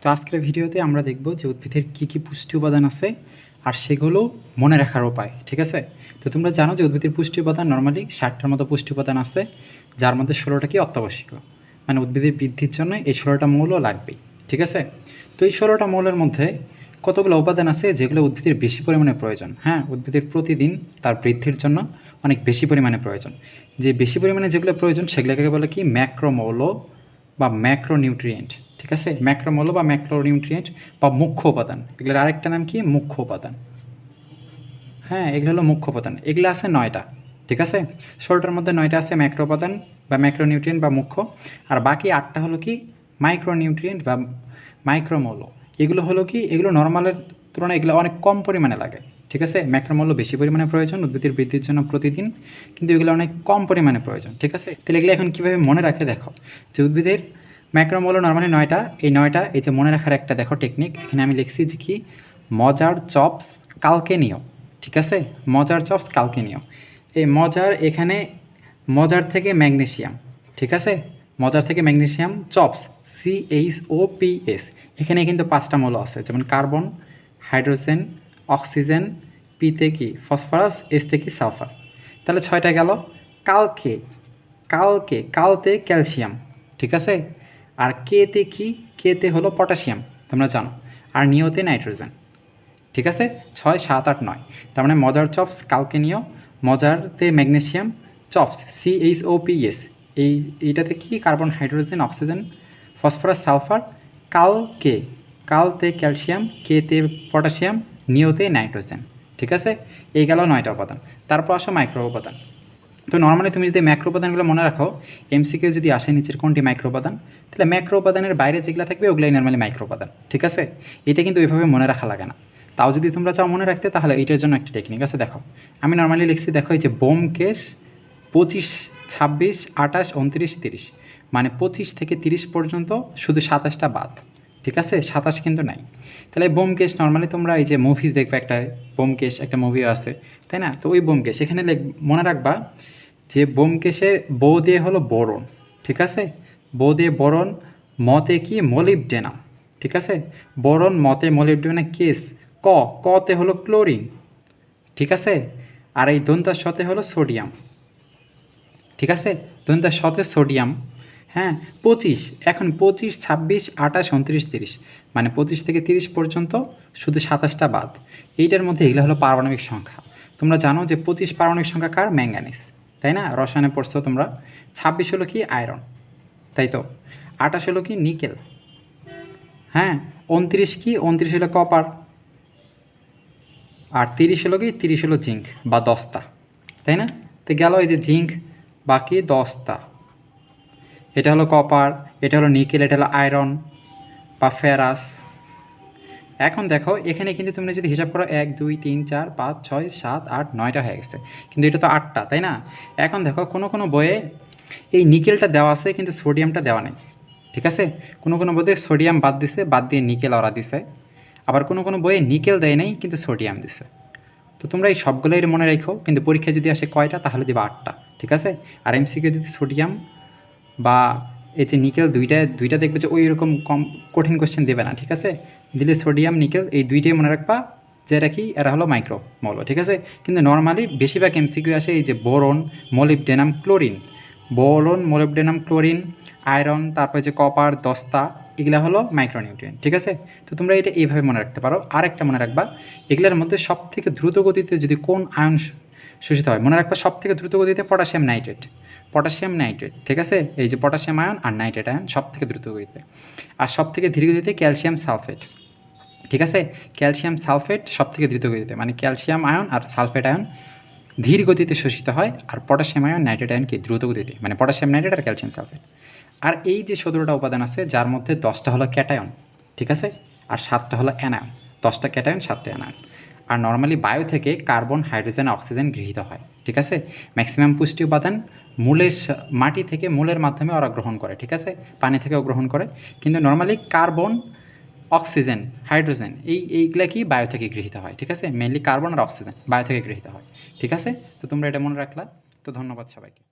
তো আজকের ভিডিওতে আমরা দেখব যে উদ্ভিদের কী কী পুষ্টি উপাদান আছে আর সেগুলো মনে রাখার উপায়, ঠিক আছে? তো তোমরা জানো যে উদ্ভিদের পুষ্টি উপাদান নর্মালি ষাটটার মতো পুষ্টি উপাদান আছে, যার মধ্যে ষোলোটা কি অত্যাবশ্যকীয়। মানে উদ্ভিদের বৃদ্ধির জন্য এই ষোলোটা মৌল লাগবেই, ঠিক আছে? তো এই ষোলোটা মৌলের মধ্যে কতগুলো উপাদান আছে যেগুলো উদ্ভিদের বেশি পরিমাণে প্রয়োজন? হ্যাঁ উদ্ভিদের প্রতিদিন তার বৃদ্ধির জন্য অনেক বেশি পরিমাণে প্রয়োজন। যে বেশি পরিমাণে যেগুলো প্রয়োজন সেগুলোকে বলে কি? ম্যাক্রোমৌল বা ম্যাক্রো নিউট্রিয়েন্ট ঠিক আছে? ম্যাক্রোমৌল বা ম্যাক্রো নিউট্রিয়েন্ট বা মুখ্য উপাদান, এগুলোর আরেকটা নাম কি? মুখ্য উপাদান। হ্যাঁ এগুলো হলো মুখ্য উপাদান। এগুলো আছে নয়টা, ঠিক আছে? ষোলোটার মধ্যে নয়টা আছে ম্যাক্রো উপাদান বা ম্যাক্রো নিউট্রিয়েন্ট বা মুখ্য, আর বাকি আটটা হলো কি? মাইক্রো নিউট্রিয়েন্ট বা মাইক্রোমৌল এগুলো হলো কি? এগুলো নর্মালের তুলনায় এগুলো অনেক কম পরিমাণে লাগে। ঠিক আছে? ম্যাক্রোমৌল বেশি পরিমাণে প্রয়োজন, উদ্ভিদের বৃদ্ধির জন্য প্রতিদিন, কিন্তু এগুলো অনেক কম পরিমাণে প্রয়োজন, ঠিক আছে? তাহলে এগুলো এখন কীভাবে মনে রাখে দেখো, যে উদ্ভিদের ম্যাক্রোমৌল নর্মালি নয়টা, এই নয়টা, এই যে মনে রাখার একটা দেখো টেকনিক এখানে আমি লিখছি যে কি? মজার চপস কালকে নিও ঠিক আছে? মজার চপস কালকে নিও এই মজার এখানে মজার থেকে ম্যাগনেশিয়াম ঠিক আছে? মজার থেকে magnesium chops C H O P S এখানে কিন্তু পাঁচটা মৌল আছে, যেমন কার্বন, হাইড্রোজেন, অক্সিজেন পিতে কি ফসফরাস এসতে কি সালফার। তাহলে ছয়টা গেল কালকে কালকে, কালতে ক্যালসিয়াম, ঠিক আছে? আর কেতে কি? কেতে হলো পটাশিয়াম, তোমরা জানো। আর নিয়তে নাইট্রোজেন, ঠিক আছে? ছয়, সাত, আট, নয়। তার মানে মজার চপস, কালকে নিও। মজারতে magnesium chops H O P S এই, এইটাতে কি? Carbon, hydrogen, oxygen, phosphorus, sulphur. কালকে, কালতে ক্যালসিয়াম কেতে পটাশিয়াম নিয়তে নাইট্রোজেন। ঠিক আছে? এই গেল নয়টা উপাদান। তারপর আসো মাইক্রো উপাদান। তো নর্মালি তুমি যদি ম্যাক্রো উপাদানগুলো মনে রাখো এমসিকে যদি আসে নিচের কোনটি মাইক্রো উপাদান? তাহলে ম্যাক্রো উপাদানের বাইরে যেগুলো থাকবে, ওগুলাই নর্মালি মাইক্রো উপাদান। ঠিক আছে? এটা কিন্তু ওইভাবে মনে রাখা লাগে না। তাও যদি তোমরা চাও মনে রাখতে, তাহলে এইটার জন্য একটা টেকনিক আছে। দেখো, আমি নর্মালি লিখছি, দেখো, এই যে বোমকেশ পঁচিশ, ছাব্বিশ, আঠাশ, উনত্রিশ, তিরিশ। মানে পঁচিশ থেকে তিরিশ পর্যন্ত শুধু সাতাশটা বাদ। ঠিক আছে? সাতাশ কিন্তু নাই। তাহলে বোমকেশ নর্মালি তোমরা এই যে মুভিজ দেখবে একটা বোমকেশ একটা মুভি আছে, তাই না? তো ওই বোমকেশ এখানে মনে রাখবা যে বোমকেশের বৌ দিয়ে হলো বরণ, ঠিক আছে? বৌ দিয়ে বরণ মতে কি মলিবডেনাম ঠিক আছে? বরণ মতে মলিবডেনা কেস, ক, কতে হলো ক্লোরিন ঠিক আছে? আর এই দন্তার সতে হলো সোডিয়াম ঠিক আছে? দন্তার সতে সোডিয়াম হ্যাঁ পঁচিশ। এখন পঁচিশ, ছাব্বিশ, আঠাশ, উনত্রিশ, তিরিশ। মানে পঁচিশ থেকে তিরিশ পর্যন্ত শুধু সাতাশটা বাদ। এইটার মধ্যে এগুলো হলো পারমাণবিক সংখ্যা। তোমরা জানো যে পঁচিশ পারমাণবিক সংখ্যা কার? ম্যাঙ্গানিস তাই না? রসায়নে পড়ছো তোমরা। ছাব্বিশ হলো কি? আয়রন। তাই তো? আঠাশ হলো কি? নিকেল। হ্যাঁ উনত্রিশ কি? উনত্রিশ হলো কপার। আর তিরিশ হলো কি? তিরিশ হলো জিঙ্ক বা দস্তা। তাই না? তো গেল এই যে জিঙ্ক, বাকি দস্তা। এটা হলো কপার এটা হলো নিকেল এটা হলো আয়রন বা ফেরাস এখন দেখো, এখানে কিন্তু তুমি যদি হিসাব করো এক, দুই, তিন, চার, পাঁচ, ছয়, সাত, আট, নয়টা হয়ে গেছে। কিন্তু এটা তো আটটা, তাই না? এখন দেখো, কোনো কোনো বইয়ে এই নিকেলটা দেওয়া আছে, কিন্তু সোডিয়ামটা দেওয়া নেই। ঠিক আছে? কোনো কোনো বইতে সোডিয়াম বাদ দিছে, বাদ দিয়ে নিকেল ওরা দিছে। আবার কোনো কোনো বইয়ে নিকেল দেয় নাই, কিন্তু সোডিয়াম দিছে। তো তোমরা এই সবগুলোই মনে রেখো, কিন্তু পরীক্ষায় যদি আসে কয়টা, তাহলে দিবা আটটা। ঠিক আছে? আর এমসিকে যদি সোডিয়াম বা এই যে নিকেল দুইটা দুইটা দেখবে যে ওই রকম কম কঠিন কোশ্চেন দেবে না, ঠিক আছে? দিলে সোডিয়াম নিকেল, এই দুইটাই মনে রাখবা যে কি? এরা হলো মাইক্রো মৌল ঠিক আছে? কিন্তু নর্মালি বেশিরভাগ এমসিকিউ আসে এই যে boron molybdenum chlorine boron molybdenum chlorine iron তারপর যে কপার দস্তা, এগুলা হলো মাইক্রোনিউট্রিয়েন্ট ঠিক আছে? তো তোমরা এটা এইভাবে মনে রাখতে পারো। আরেকটা মনে রাখবা, এগুলোর মধ্যে সব থেকে দ্রুত গতিতে যদি কোন আয়ন শোষিত হয়, মনে রাখবা সব থেকে দ্রুত গতিতে পটাশিয়াম নাইট্রেট পটাশিয়াম নাইট্রেট, ঠিক আছে? এই যে পটাশিয়াম আয়ন আর নাইট্রেট আয়ন সব থেকে দ্রুত গতিতে। আর সব থেকে ধীর গতিতে ক্যালসিয়াম সালফেট, ঠিক আছে? ক্যালসিয়াম সালফেট সব থেকে দ্রুত গতিতে মানে ক্যালসিয়াম আয়ন আর সালফেট আয়ন ধীর গতিতে শোষিত হয় আর পটাশিয়াম আয়ন নাইট্রেট আয়ন কি দ্রুত গতিতে মানে পটাশিয়াম নাইট্রেট আর ক্যালসিয়াম সালফেট। আর এই যে সতেরোটা উপাদান আছে, যার মধ্যে দশটা হলো ক্যাটায়ন, ঠিক আছে? আর সাতটা হলো অ্যানায়ন, দশটা ক্যাটায়ন, সাতটা অ্যানায়ন। আর নর্মালি বায়ু থেকে কার্বন হাইড্রোজেন অক্সিজেন গৃহীত হয়, ঠিক আছে? ম্যাক্সিমাম পুষ্টি উপাদান মূলের মাটি থেকে মূলের মাধ্যমে ওরা গ্রহণ করে, ঠিক আছে? পানি থেকেও গ্রহণ করে। কিন্তু নর্মালি কার্বন অক্সিজেন হাইড্রোজেন এই, এইগুলা কি বায়ু থেকে গৃহীত হয়, ঠিক আছে? মেনলি কার্বন আর অক্সিজেন বায়ু থেকে গৃহীত হয়, ঠিক আছে? তো তোমরা এটা মনে রাখলা। তো ধন্যবাদ সবাইকে।